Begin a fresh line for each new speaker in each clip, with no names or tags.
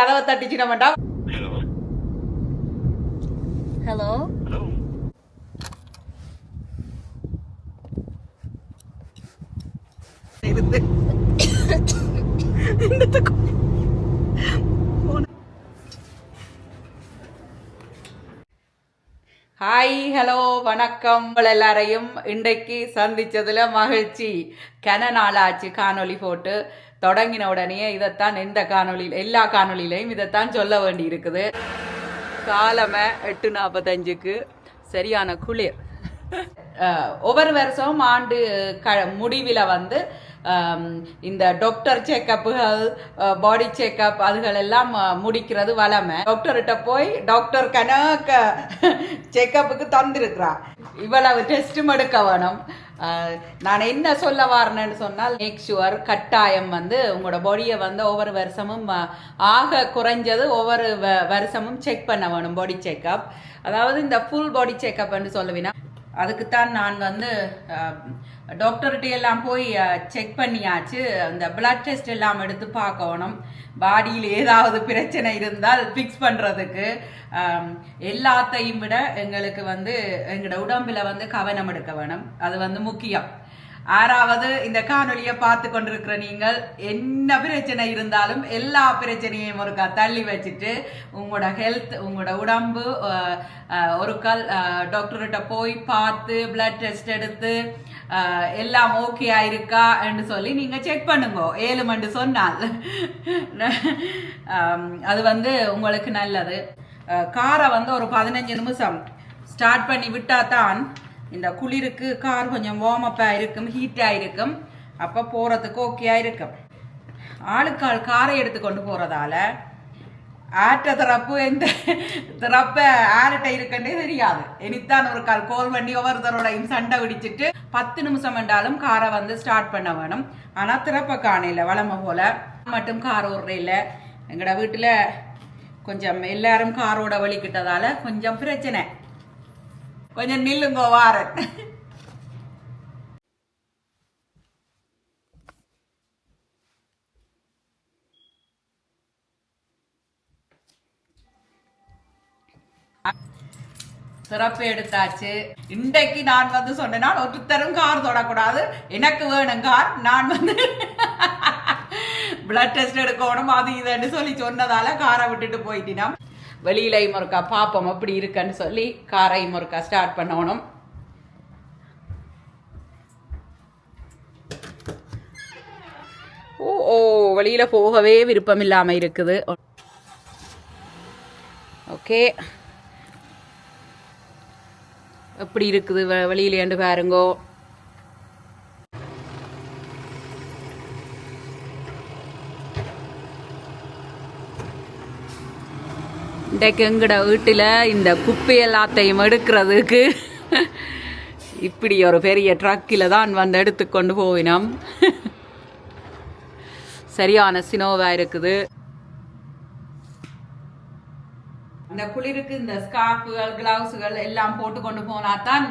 கதவை தட்டிச்சு நம்மட்டா
Hello.
Hello
Hello.
இருந்து ஹாய் ஹலோ வணக்கம் உங்கள் எல்லாரையும் இன்றைக்கு சந்திச்சதுல மகிழ்ச்சி கன நாளாச்சு காணொளி போட்டு தொடங்கின உடனே இதைத்தான் எந்த காணொலியில் எல்லா காணொலியிலையும் இதைத்தான் சொல்ல வேண்டி இருக்குது காலமை எட்டு நாற்பத்தஞ்சுக்கு சரியான குளிர். ஒவ்வொரு வருஷம் ஆண்டு க முடிவில் வந்து இந்த டாக்டர் செக்கப்புகள் பாடி செக்கப் அதுகள் எல்லாம் முடிக்கிறது வளமை. டாக்டர்கிட்ட போய் டாக்டர் கணக்க செக்கப்புக்கு தந்திருக்கிறா இவ்வளவு டெஸ்ட்டும் எடுக்க வேணும். நான் என்ன சொல்ல வரணும்னு சொன்னால் மேக் ஷுவர் கட்டாயம் வந்து உங்களோட பாடியை வந்து ஒவ்வொரு வருஷமும் ஆக குறைஞ்சது ஒவ்வொரு வ- வருஷமும் செக் பண்ண வேணும் பாடி செக்கப் அதாவது இந்த ஃபுல் பாடி செக்கப்னு சொல்லுவீங்கன்னா அதுக்குத்தான் நான் வந்து டாக்டர்கிட்ட எல்லாம் போய் செக் பண்ணியாச்சு. அந்த பிளட் டெஸ்ட் எல்லாம் எடுத்து பார்க்கணும். பாடியில் ஏதாவது பிரச்சனை இருந்தால் ஃபிக்ஸ் பண்ணுறதுக்கு எல்லாத்தையும் விட எங்களுக்கு வந்து எங்களோட உடம்பில் வந்து கவனம் எடுக்க வேணும். அது வந்து முக்கியம். ஆறாவது இந்த காணொலியை பார்த்து கொண்டிருக்கிற நீங்கள் என்ன பிரச்சனை இருந்தாலும் எல்லா பிரச்சனையும் ஒருக்கா தள்ளி வச்சுட்டு உங்களோட ஹெல்த் உங்களோட உடம்பு ஒரு கால் டாக்டர்கிட்ட போய் பார்த்து பிளட் டெஸ்ட் எடுத்து எல்லாம் ஓகே ஆயிருக்கா என்று சொல்லி நீங்க செக் பண்ணுங்க. ஏழு மண்டு சொன்னால் அது வந்து உங்களுக்கு நல்லது. காரை வந்து ஒரு பதினஞ்சு நிமிஷம் ஸ்டார்ட் பண்ணி விட்டா தான் இந்த குளிருக்கு கார் கொஞ்சம் வார்ம் அப்பாக இருக்கும் ஹீட்டாக இருக்கும். அப்போ போகிறதுக்கு ஓகேயாக இருக்கும். ஆளுக்கால் காரை எடுத்துக்கொண்டு போகிறதால ஆட்ட திறப்பு எந்த திறப்ப ஆர்கிட்ட இருக்குன்னே தெரியாது. இனித்தான் ஒரு கால் கோல் பண்ணி ஒவ்வொருத்தரோடையும் சண்டை பிடிச்சிட்டு பத்து நிமிஷம் என்றாலும் காரை வந்து ஸ்டார்ட் பண்ண வேணும். ஆனால் திறப்ப காணையில் வளமை போல மட்டும் கார் ஓடுறையில் எங்களோட வீட்டில் கொஞ்சம் எல்லாரும் காரோட வலிக்கிட்டதால கொஞ்சம் பிரச்சனை. கொஞ்சம் நில்லுங்க வாரன். சிறப்பு எடுத்தாச்சு. இன்றைக்கு நான் வந்து சொன்னேன்னா ஒருத்தரும் கார் தொடக்கூடாது. எனக்கு வேணும் கார் நான் வந்து பிளட் டெஸ்ட் எடுக்கணும் அது இதுன்னு சொல்லி சொன்னதால காரை விட்டுட்டு போயிட்டினா வெளியிலையும் முறுக்கா பாப்பம் அப்படி இருக்குன்னு சொல்லி காரை முறுக்கா ஸ்டார்ட் பண்ணணும். ஓ ஓ வெளியில போகவே விருப்பம் இல்லாம இருக்குது. ஓகே. எப்படி இருக்குது வெ- வெளியிலேண்டு பாருங்கோ. இன்றைக்கு எங்கட வீட்டில் இந்த குப்பை எல்லாத்தையும் எடுக்கிறதுக்கு இப்படி ஒரு பெரிய ட்ரக்கில் தான் வந்து எடுத்துக்கொண்டு போவினோம் சரியான சினோவாக இருக்குது. இந்த குளிருக்கு இந்த ஸ்கார்ஃபுகள் கிளவுஸுகள் எல்லாம் போட்டு கொண்டு போனா தான்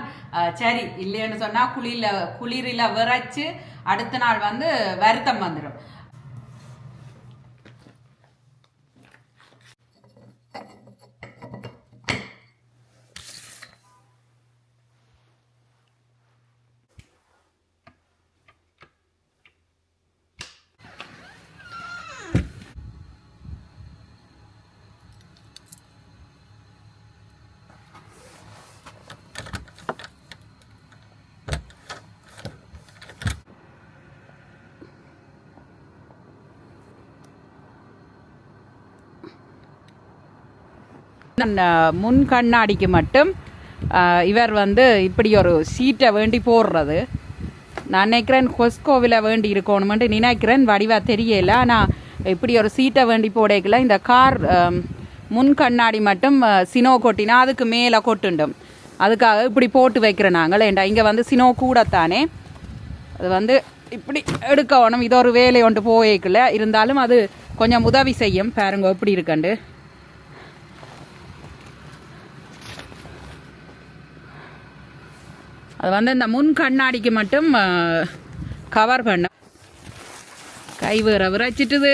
சரி இல்லைன்னு சொன்னால் குளிரில் குளிரில் விரைச்சு அடுத்த நாள் வந்து வருத்தம் வந்துடும் முன் கண்ணாடிக்கு மட்டும் இவர் வந்து இப்படி ஒரு சீட்டை வேண்டி போடுறது. நான் நினைக்கிறேன் கொஸ்கோவில் வேண்டி இருக்கணுமென்று நினைக்கிறேன். வடிவாக தெரியல. ஆனால் இப்படி ஒரு சீட்டை வேண்டி போடைக்கல இந்த கார் முன் கண்ணாடி மட்டும் சினோ கொட்டினா அதுக்கு மேலே கொட்டுண்டும். அதுக்காக இப்படி போட்டு வைக்கிறேன் நாங்கள். ஏண்டா இங்கே வந்து சினோ கூடத்தானே? அது வந்து இப்படி எடுக்கணும். இது ஒரு வேலை ஒன்று போயிக்கல இருந்தாலும் அது கொஞ்சம் உதவி செய்யும். பாருங்க எப்படி இருக்கண்டு அது வந்து இந்த முன் கண்ணாடிக்கு மட்டும் கவர் பண்ண. கை வேற விரைச்சிட்டுது.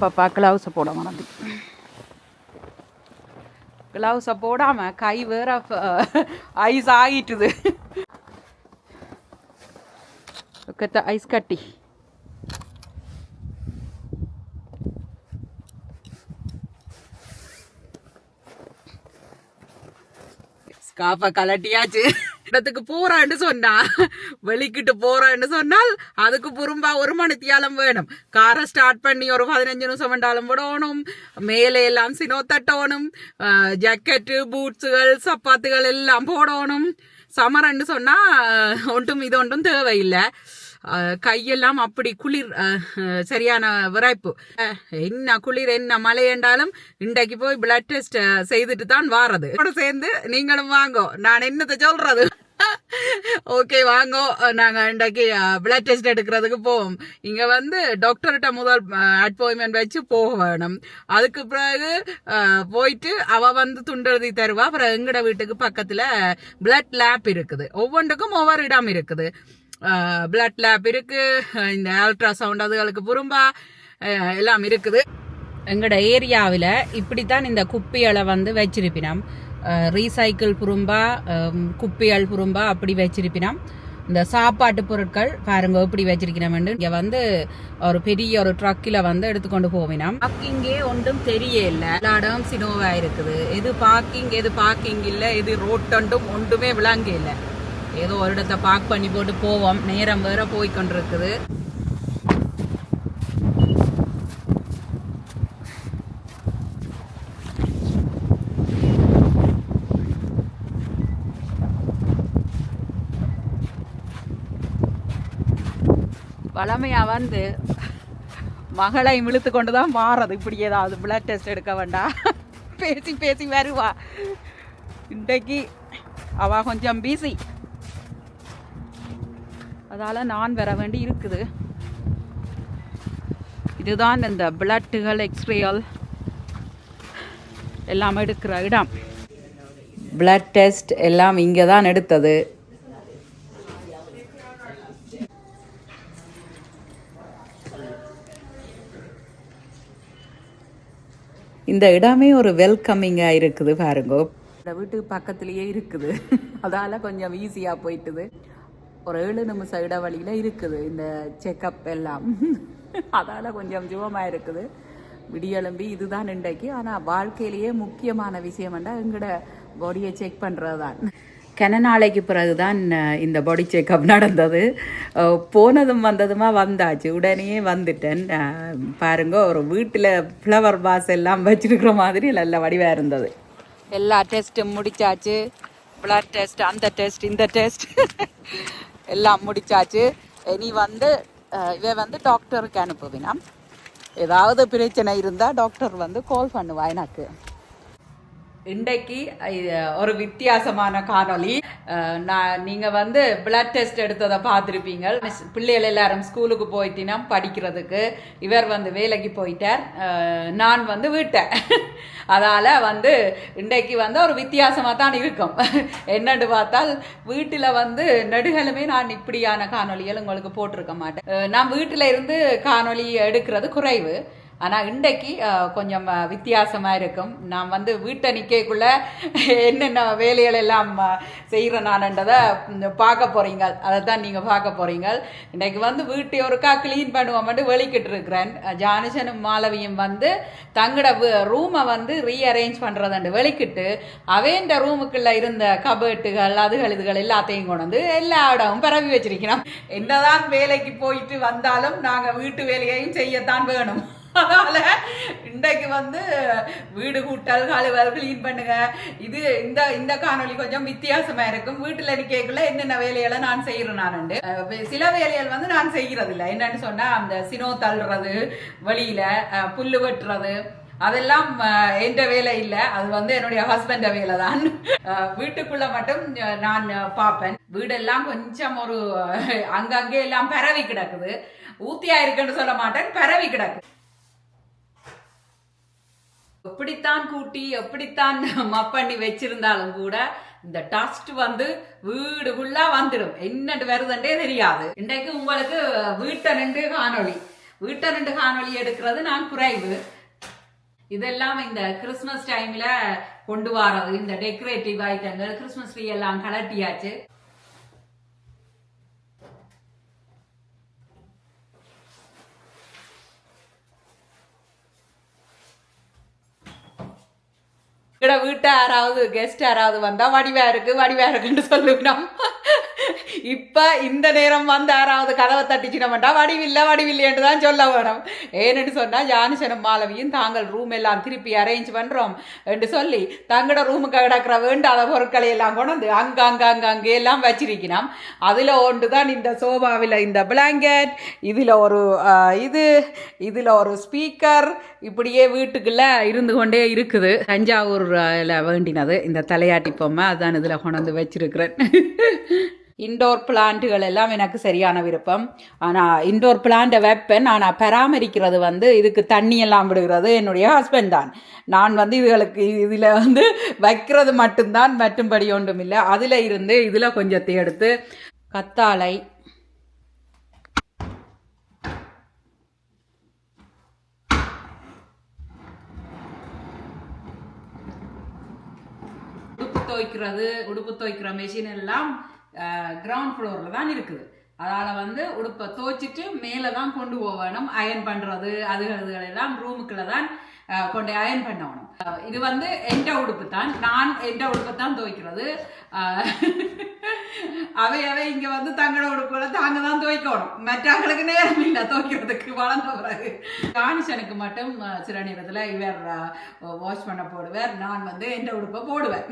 பாப்பா கிளவுஸை போட மறந்து கிளவுஸை போடாம கை வேற ஐஸ் ஆகிட்டுது. ஐஸ் கட்டி. ஸ்காஃப கலட்டியாச்சு. இடத்துக்கு போறான்னு சொன்னா வெளிக்கிட்டு போறான்னு சொன்னால் அதுக்கு புறம்பா ஒரு மணித்தியாலம் வேணும். காரை ஸ்டார்ட் பண்ணி ஒரு பதினஞ்சு நிமிஷம் வேண்டாலும் விடணும். மேலே எல்லாம் சினோ தட்டணும். ஜக்கெட்டு பூட்ஸுகள் சப்பாத்துகள் எல்லாம் போடணும். சமரன்னு சொன்னா ஒன்றும் இது ஒன்றும் தேவையில்லை. கையெல்லாம் அப்படி குளிர் சரியான விரைப்பு. என்ன குளிர் என்ன மழை என்றாலும் இன்றைக்கு போய் பிளட் டெஸ்ட் செய்துட்டு தான் வாரது. கூட சேர்ந்து நீங்களும் வாங்கோ. நான் என்னத்தை சொல்றது? ஓகே வாங்கோ. நாங்க இன்றைக்கு பிளட் டெஸ்ட் எடுக்கிறதுக்கு போவோம். இங்க வந்து டாக்டர்கிட்ட முதல் அப்பாயின்மெண்ட் வச்சு போக வேணும். அதுக்கு பிறகு போயிட்டு அவ வந்து துண்டெழுதி தருவா. அப்புறம் எங்கட வீட்டுக்கு பக்கத்துல பிளட் லேப் இருக்குது. ஒவ்வொன்றுக்கும் ஒவ்வொரு இடம் இருக்குது. பிளட் லேப் இருக்கு இந்த அல்ட்ராசவுண்ட் அதுகளுக்கு புறம்பா எல்லாம் இருக்குது. எங்களோட ஏரியாவில் இப்படித்தான் இந்த குப்பிகளை வந்து வச்சிருப்பினோம். ரீசைக்கிள் புறம்பா குப்பிகள் புறம்பா அப்படி வச்சிருப்பினோம். இந்த சாப்பாட்டு பொருட்கள் பாருங்க இப்படி வச்சிருக்கிறோம் இங்க வந்து ஒரு பெரிய ஒரு ட்ரக்கில் வந்து எடுத்துக்கொண்டு போவினோம். பார்க்கிங்கே ஒன்றும் தெரியல. எல்லா இடம் சினோவா இருக்குது. எது பார்க்கிங் எது பார்க்கிங் இல்லை எது ரோட்டண்டும் ஒன்றுமே விளங்க இல்லை ஏதோ ஒரு இடத்த பார்க் பண்ணி போட்டு போவோம். நேரம் வேற போய் கொண்டிருக்குது. வளமையா வந்து மகளை இழுத்து கொண்டு தான் மாறது இப்படி ஏதாவது பிளட் டெஸ்ட் எடுக்க வேண்டாம். பேசி பேசி வருவா. இன்றைக்கு அவ கொஞ்சம் பிஸி அதால நான் வர வேண்டி இருக்குது. இதுதான் இந்த பிளட்டுகள் எக்ஸ்ரேகள் எல்லாம் எடுக்கிற இடம். பிளட் டெஸ்ட் எல்லாம் இங்கே தான் எடுத்தது. இந்த இடமே ஒரு வெல்கமிங்காக இருக்குது பாருங்க. இந்த வீட்டுக்கு பக்கத்துலேயே இருக்குது. அதால் கொஞ்சம் ஈஸியாக போயிட்டுது. ஒரு ஏழு நிமிஷம் இடைவெளியில் இருக்குது. இந்த செக்கப் எல்லாம். அதால் கொஞ்சம் ஜீவமாக இருக்குது. விடியெலும்பி இதுதான் இன்றைக்கு. ஆனால் வாழ்க்கையிலேயே முக்கியமான விஷயம் என்றால் எங்களோட பாடியை செக் பண்ணுறது தான் கன நாளைக்கு பிறகு தான் இந்த பாடி செக்கப் நடந்தது. போனதும் வந்ததுமா வந்தாச்சு. உடனே வந்துட்டேன். பாருங்க ஒரு வீட்டில் ஃப்ளவர் பாஸ் எல்லாம் வச்சிருக்கிற மாதிரி நல்ல வடிவாக இருந்தது. எல்லா டெஸ்ட்டும் முடிச்சாச்சு. பிளட் டெஸ்ட் அந்த டெஸ்ட் இந்த டெஸ்ட் எல்லாம் முடிச்சாச்சு இனி வந்து இவை வந்து டாக்டருக்கு அனுப்புவினாம் ஏதாவது பிரச்சனை இருந்தால் டாக்டர் வந்து கால் பண்ணுவா எனக்கு இன்றைக்கு ஒரு வித்தியாசமான காணொலி நான் நீங்கள் வந்து பிளட் டெஸ்ட் எடுத்ததை பார்த்துருப்பீங்க. பிள்ளைகள் எல்லாரும் ஸ்கூலுக்கு போயிட்டினா படிக்கிறதுக்கு இவர் வந்து வேலைக்கு போயிட்டார். நான் வந்து விட்டேன். அதால வந்து இன்றைக்கு வந்து ஒரு வித்தியாசமாக தான் இருக்கும். என்னன்னு பார்த்தால் வீட்டில் வந்து நெடுகளுமே நான் இப்படியான காணொலிகள் உங்களுக்கு போட்டிருக்க மாட்டேன். நான் வீட்டில் இருந்து காணொலி எடுக்கிறது குறைவு. ஆனால் இன்றைக்கு கொஞ்சம் வித்தியாசமாக இருக்கும். நான் வந்து வீட்டை நிற்கக்குள்ள என்னென்ன வேலைகள் எல்லாம் செய்கிறேன் நான்ன்றதை பார்க்க போகிறீங்க அதை தான் நீங்கள் பார்க்க போகிறீங்க இன்றைக்கு வந்து வீட்டை ஒருக்கா க்ளீன் பண்ணுவோம்ட்டு வெளிக்கிட்டு இருக்கிறேன். ஜானுஷனும் மாலவியும் வந்து தங்களோட ரூமை வந்து ரீஅரேஞ்ச் பண்ணுறதுண்டு வெளிக்கிட்டு அவேண்ட ரூமுக்குள்ளே இருந்த கபேட்டுகள் அதுகள் இதுகள் எல்லாத்தையும் கொண்டு வந்து எல்லா இடமும் பரவி வச்சிருக்கிறோம். என்னதான் வேலைக்கு போயிட்டு வந்தாலும் நாங்கள் வீட்டு வேலையையும் செய்யத்தான் வேணும். அதனால இன்றைக்கு வந்து வீடு கூட்டல் கழுவல் கிளீன் பண்ணுங்க. இது இந்த இந்த காணொளி கொஞ்சம் வித்தியாசமா இருக்கும். வீட்டுல இருக்கக்குள்ள என்னென்ன வேலைகளை நான் செய்யறேன் நான் சில வேலைகள் வந்து நான் செய்யறது இல்லை என்னன்னு சொன்னா அந்த சினோ தள்ளுறது வெளியில புல்லு வெட்டுறது அதெல்லாம் எந்த என்ற வேலை இல்லை. அது வந்து என்னுடைய ஹஸ்பண்ட வேலை தான். வீட்டுக்குள்ள மட்டும் நான் பார்ப்பேன். வீடெல்லாம் கொஞ்சம் ஒரு அங்கங்கே எல்லாம் பரவி கிடக்குது. ஊத்தியா இருக்குன்னு சொல்ல மாட்டேன் பரவி கிடக்கு. எப்படித்தான் கூட்டி எப்படித்தான் மப் பண்ணி வச்சிருந்தாலும் கூட இந்த டஸ்ட் வந்து வீடு ஃபுல்லா வந்துடும். என்னட்டு வருதுன்றே தெரியாது. இன்றைக்கு உங்களுக்கு வீட்டை நின்று காணொளி. வீட்டை ரெண்டு காணொளி எடுக்கிறது நான் குறைவு. இதெல்லாம் இந்த கிறிஸ்மஸ் டைம்ல கொண்டு வரது. இந்த டெக்கரேட்டிவ் ஐட்டங்கள் கிறிஸ்மஸ் ட்ரீ எல்லாம் கலட்டியாச்சு இட வீட்டை யாராவது கெஸ்ட் யாராவது வந்தால் வடிவா இருக்கு வடிவா இருக்குன்னு சொல்லுவிடும் இப்போ இந்த நேரம் வந்து யாராவது கதவை தட்டிச்சுன வேண்டாம் வடிவில்லை வடிவில்லைன்னு தான் சொல்ல வேணும் ஏன்னு சொன்னால் ஜானிசனும் மாலவியும் தாங்கள் ரூம் எல்லாம் திருப்பி அரேஞ்ச் பண்ணுறோம் என்று சொல்லி தங்களோட ரூமுக்கு கிடக்கிற வேண்டாத பொருட்களை எல்லாம் கொண்டு வந்து அங்க அங்கே அங்கே எல்லாம் வச்சிருக்கணும் அதில் ஒன்று தான் இந்த சோபாவில் இந்த பிளாங்கெட் இதில் ஒரு இது இதில் ஒரு ஸ்பீக்கர் இப்படியே வீட்டுக்குள்ளே இருந்து கொண்டே இருக்குது. தஞ்சாவூர் தஞ்சாவூர்ல வேண்டினது. இந்த தலையாட்டி பொம்மை அதான் இதில் கொண்டு வச்சிருக்கிறேன். இண்டோர் பிளான்ட்டுகள் எல்லாம் எனக்கு சரியான விருப்பம். ஆனால் இண்டோர் பிளான்ட்டை வைப்பேன். ஆனால் பராமரிக்கிறது வந்து இதுக்கு தண்ணி எல்லாம் விடுகிறது என்னுடைய ஹஸ்பண்ட் தான். நான் வந்து இதுகளுக்கு இதில் வந்து வைக்கிறது மட்டும்தான் மற்றும்படி ஒன்றும் இல்லை அதில் இருந்து இதில் கொஞ்சத்தை எடுத்து கத்தாழை உடுப்பு துவைக்கிறது உடுப்பு துவைக்கிற மெஷின் எல்லாம் கிரவுண்ட் ஃப்ளோரில் தான் இருக்குது. அதால் வந்து உடுப்பை துவைச்சிட்டு மேலே தான் கொண்டு போகணும் அயன் பண்ணுறது அது அதுகளெல்லாம் ரூமுக்குள்ள தான் கொண்டு அயன் பண்ணணும் இது வந்து எந்த உடுப்பு தான். நான் எந்த உடுப்பை தான் துவைக்கிறது. அவை அவை இங்கே வந்து தங்களோட உடுப்புகளை தாங்க தான் துவைக்கணும். மற்றவங்களுக்கு நேரம் இல்லை துவைக்கிறதுக்கு வளர்ந்த பிறகு. காணிச்சனுக்கு மட்டும் அஹ், சில நேரத்தில் இவர் வாஷ் பண்ண போடுவார் நான் வந்து எந்த உடுப்பை போடுவேன்.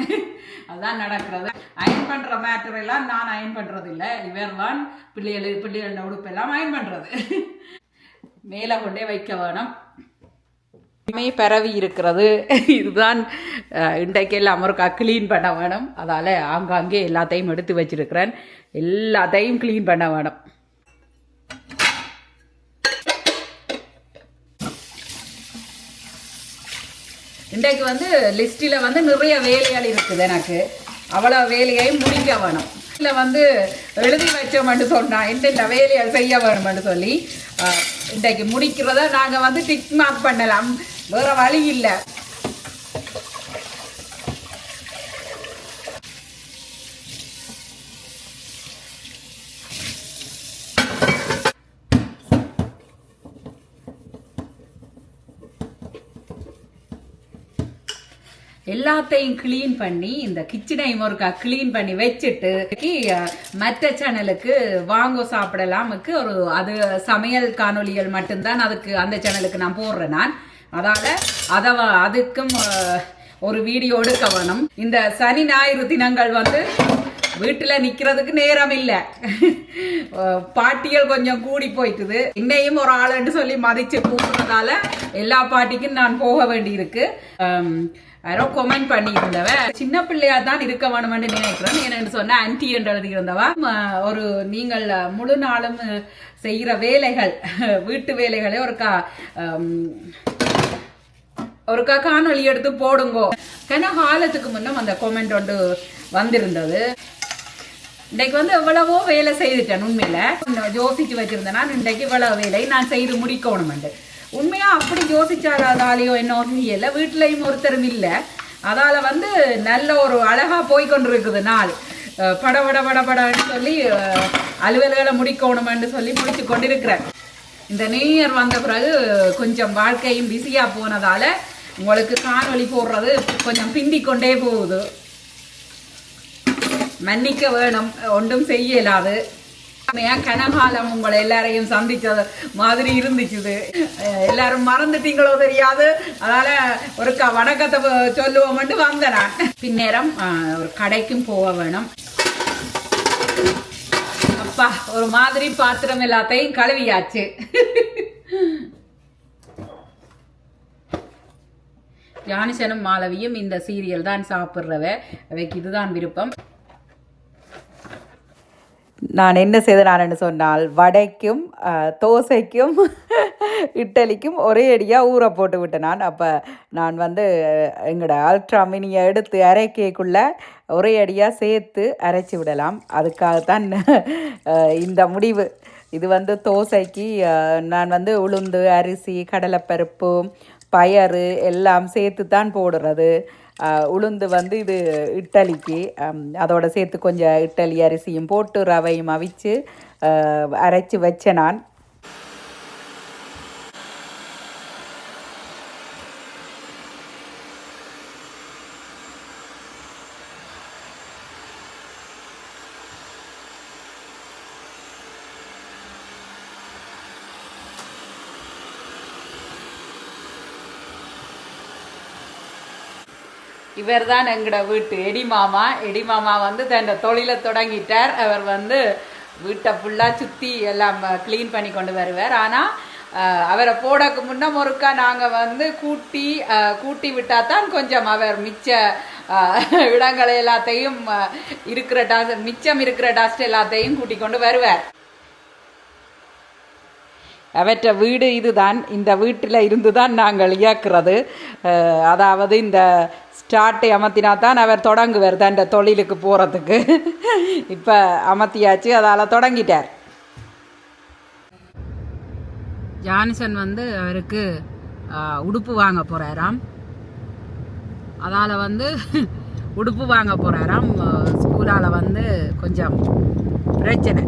அதுதான் நடக்கிறது. அயன் பண்ணுற மேட்டர் எல்லாம் நான் அயன் பண்ணுறது இல்லை இவர் தான் பிள்ளைகள் பிள்ளைகளோட உடுப்பெல்லாம் அயன் பண்ணுறது மேலே கொண்டே வைக்க வேணும். மே பரவி இருக்கிறது. இதுதான் அஹ், இன்றைக்கெல்லாம் அமருக்கா க்ளீன் பண்ண வேணும். அதால் ஆங்காங்கே எல்லாத்தையும் எடுத்து வச்சிருக்கிறேன். எல்லாத்தையும் க்ளீன் பண்ண வேணும். இன்றைக்கு வந்து லிஸ்ட்டில் வந்து நிறைய வேலைகள் இருக்குது எனக்கு. அவ்வளோ வேலையையும் முடிக்க வேணும். இதில் வந்து எழுதி வச்சோம்னு சொன்னால் என்னென்ன வேலையை செய்ய வேணும்னு சொல்லி இன்றைக்கு முடிக்கிறத நாங்கள் வந்து டிக் மார்க் பண்ணலாம். வேற வழி இல்லை. எல்லாத்தையும் கிளீன் பண்ணி இந்த கிச்சனையும் ஒருக்கா கிளீன் பண்ணி வச்சுட்டு மற்ற சேனலுக்கு வாங்க சாப்பிடலாமுக்கு ஒரு அது சமையல் காணொளிகள் மட்டும்தான் அதுக்கு அந்த சேனலுக்கு நான் போடுறேன் நான். அதால அதை அதுக்கும் ஒரு வீடியோடு கவனம். இந்த சனி ஞாயிறு தினங்கள் வந்து வீட்டில் நிற்கிறதுக்கு நேரம் இல்லை பாட்டிகள் கொஞ்சம் கூடி போயிட்டுது. இன்னையும் ஒரு ஆளுன்னு சொல்லி மதிச்சு கூப்பிடுறதால எல்லா பாட்டிக்கும் நான் போக வேண்டியிருக்கு. யாரோ கொமெண்ட் பண்ணி இருந்தவ சின்ன பிள்ளையா தான் இருக்க வேணும்னு நினைக்கிறேன். என்னன்னு சொன்ன ஆன்டி என்று எழுதியிருந்தவா ஒரு நீங்கள் முழு நாளும் செய்கிற வேலைகள் வீட்டு வேலைகளே ஒரு கா ஒருக்கா காணொளி எடுத்து போடுங்கோ. கன காலத்துக்கு முன்னம் அந்த கொமெண்ட் ஒன்று வந்திருந்தது. இன்னைக்கு வந்து எவ்வளவோ வேலை செய்துட்டேன் உண்மையில. யோசிச்சு வச்சிருந்தேன். நான் இன்றைக்கு இவ்வளவு வேலை நான் செய்து முடிக்கணுமெண்டு உண்மையா அப்படி யோசிச்சாதாலேயோ என்ன இல்லை வீட்டிலையும் ஒருத்தரும் இல்லை. அதால வந்து நல்ல ஒரு அழகா போய்கொண்டிருக்குது நாள். அஹ் பட பட பட படன்னு சொல்லி அலுவல்களை முடிக்கணும்னு சொல்லி முடிச்சு கொண்டிருக்கிறேன். இந்த நியூ இயர் வந்த பிறகு கொஞ்சம் வாழ்க்கையும் பிஸியா போனதால உங்களுக்கு காணொளி போடுறது கொஞ்சம் பிந்திக் கொண்டே போகுது. மன்னிக்க வேணும் ஒன்றும் செய்ய இயலாது கனகாலம் உங்களை எல்லாரையும் சந்திச்சது மாதிரி இருந்துச்சுது. எல்லாரும் மறந்துட்டீங்களோ தெரியாது. அதனால ஒரு க வணக்கத்தை சொல்லுவோம் சொல்லுவோம்ட்டு வந்தேன் நான். பின்னேரம் ஒரு கடைக்கும் போக வேணும். அப்பா ஒரு மாதிரி பாத்திரம் எல்லாத்தையும் கழுவியாச்சு. ஜானிசனும் மாலவியும் இந்த சீரியல் தான் சாப்பிட்றவ. அவைக்கு இதுதான் விருப்பம். நான் என்ன செய்தனான்னு சொன்னால் வடைக்கும் தோசைக்கும் இட்டலிக்கும் ஒரே அடியாக ஊற போட்டு விட்டேன் நான் அப்போ நான் வந்து எங்களோட அல்ட்ரா மினியை எடுத்து அரைக்கக்குள்ளே ஒரே அடியாக சேர்த்து அரைச்சி விடலாம். அதுக்காகத்தான் இந்த முடிவு. இது வந்து தோசைக்கு நான் வந்து உளுந்து அரிசி கடலைப்பருப்பு பயறு எல்லாம் சேர்த்து தான் போடுறது உளுந்து வந்து இது இட்டலிக்கு. அதோட சேர்த்து கொஞ்சம் இட்டலி அரிசியும் போட்டு ரவையும் அவிச்சு அரைச்சி வச்சேன் நான். இவர் தான் எங்களோட வீட்டு எடி மாமா. எடி மாமா வந்து தன்னோட தொழிலை தொடங்கிட்டார். அவர் வந்து வீட்டை ஃபுல்லாக சுற்றி எல்லாம் க்ளீன் பண்ணி கொண்டு வருவார். ஆனால் அவரை போடக்கு முன்ன முறுக்கா நாங்கள் வந்து கூட்டி கூட்டி விட்டால் தான் கொஞ்சம் அவர் மிச்ச இடங்களை எல்லாத்தையும் இருக்கிற டாஸ்ட் மிச்சம் இருக்கிற டஸ்ட் எல்லாத்தையும் கூட்டி கொண்டு வருவார். அவற்ற வீடு இதுதான். இந்த வீட்டில் இருந்து தான் நாங்கள் இயக்கிறது. அதாவது இந்த ஸ்டார்ட்டு அமர்த்தினா தான் அவர் தொடங்குவார் தண்ட தொழிலுக்கு போகிறதுக்கு இப்போ அமர்த்தியாச்சு அதால் தொடங்கிட்டார். ஜான்சன் வந்து அவருக்கு உடுப்பு வாங்க போகிறாராம் அதால் வந்து உடுப்பு வாங்க போகிறாராம் ஸ்கூலால் வந்து கொஞ்சம் பிரச்சனை.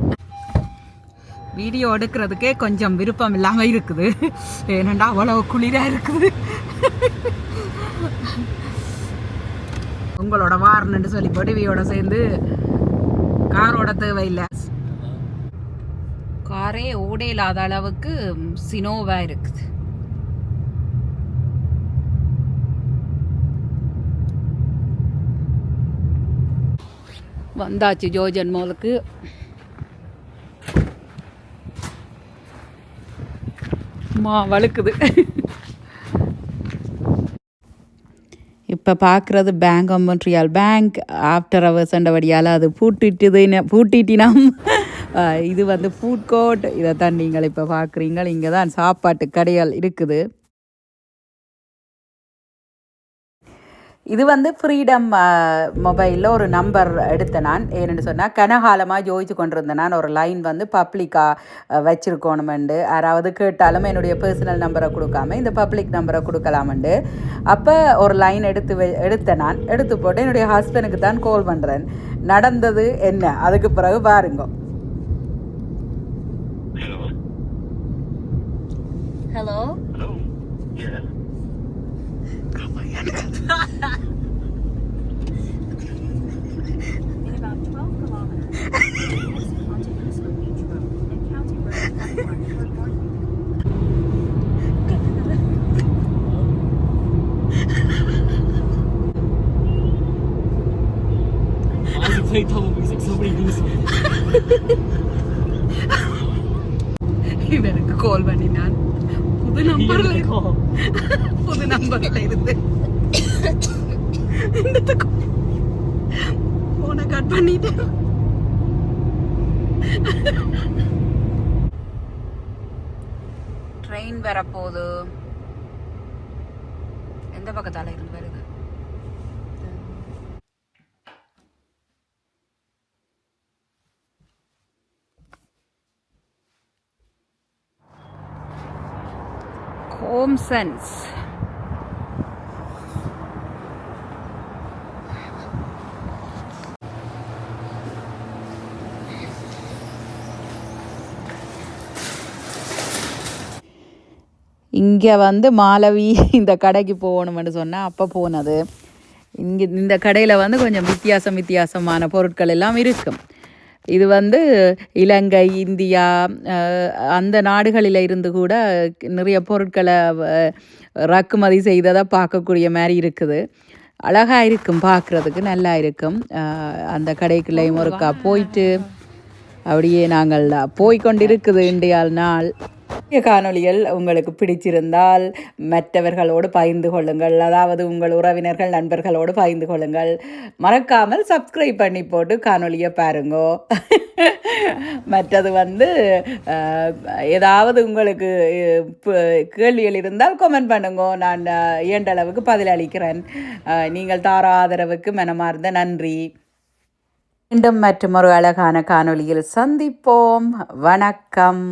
வீடியோ எடுக்கிறதுக்கே கொஞ்சம் விருப்பம் இல்லாமல் இருக்குது. ஏனண்டா அவ்வளோ குளிராக இருக்குது. உங்களோட வாரணுன்னு சொல்லி பொடிவியோட சேர்ந்து காரோட தேவையில்லை. காரே ஓட இல்லாத அளவுக்கு சினோவா இருக்குது. வந்தாச்சு ஜோஜன் மோலுக்கு மா வழுக்குது. இப்போ பார்க்குறது bank of Montreal bank after hours வடியால் அது பூட்டிட்டுதுன்னு பூட்டிட்டினாம். இது வந்து ஃபுட் கோர்ட் இதை தான் நீங்கள் இப்போ பார்க்குறீங்க இங்கே தான் சாப்பாட்டு கடைகள் இருக்குது. இது வந்து ஃப்ரீடம் மொபைலில் ஒரு நம்பர் எடுத்தேன் நான். ஏன்னு சொன்னால் கனகாலமாக ஜோதிச்சு கொண்டிருந்தேன் நான். ஒரு லைன் வந்து பப்ளிக்காக வச்சுருக்கணுமெண்டு. யாராவது கேட்டாலும் என்னுடைய பர்சனல் நம்பரை கொடுக்காம இந்த பப்ளிக் நம்பரை கொடுக்கலாமெண்டு. அப்போ ஒரு லைன் எடுத்து வை எடுத்தேன் நான். எடுத்து போட்டு என்னுடைய ஹஸ்பண்டுக்கு தான் கால் பண்ணுறேன் நடந்தது என்ன? அதுக்கு பிறகு பாருங்க.
Hello?
Hello?
Hello? Yeah.
In about 12 kilometers, exit onto Eastwood Beach Road and County Road 21 for North.
Why is he playing double music? Somebody lose me.
இவனுக்கு கால் பண்ணினான் புது நம்பரில்
call.
புது நம்பர்ல இருந்து இந்த போனை கட் பண்ணிட்டேன் ட்ரெயின் வரப்போகுது. எந்த பக்கத்தால் இருந்து வருது? கோம்சன்ஸ் இங்கே வந்து மாலவி இந்த கடைக்கு போகணும்னு சொன்னால் அப்போ போனது. இங்கே இந்த கடையில் வந்து கொஞ்சம் வித்தியாசம் வித்தியாசமான பொருட்கள் எல்லாம் இருக்கும். இது வந்து இலங்கை இந்தியா அந்த நாடுகளில் இருந்து கூட நிறைய பொருட்களை இறக்குமதி செய்ததை பார்க்கக்கூடிய மாதிரி இருக்குது. அழகாக இருக்கும் பார்க்குறதுக்கு நல்லா இருக்கும். அந்த கடைக்குள்ளேயும் ஒருக்கா போயிட்டு அப்படியே நாங்கள் போய்கொண்டிருக்குது இந்தியால் நாள். காணொலிகள் உங்களுக்கு பிடிச்சிருந்தால் மற்றவர்களோடு பகிர்ந்து கொள்ளுங்கள். அதாவது உங்கள் உறவினர்கள் நண்பர்களோடு பகிர்ந்து கொள்ளுங்கள். மறக்காமல் சப்ஸ்கிரைப் பண்ணி போட்டு காணொலியை பாருங்கோ. மற்றது வந்து ஏதாவது உங்களுக்கு கேள்விகள் இருந்தால் கமெண்ட் பண்ணுங்க. நான் அஹ், இயன்ற அளவுக்கு பதிலளிக்கிறேன் நீங்கள் தார ஆதரவுக்கு மனமார்ந்த நன்றி. மீண்டும் ஒரு அழகான காணொலியில் சந்திப்போம். வணக்கம்.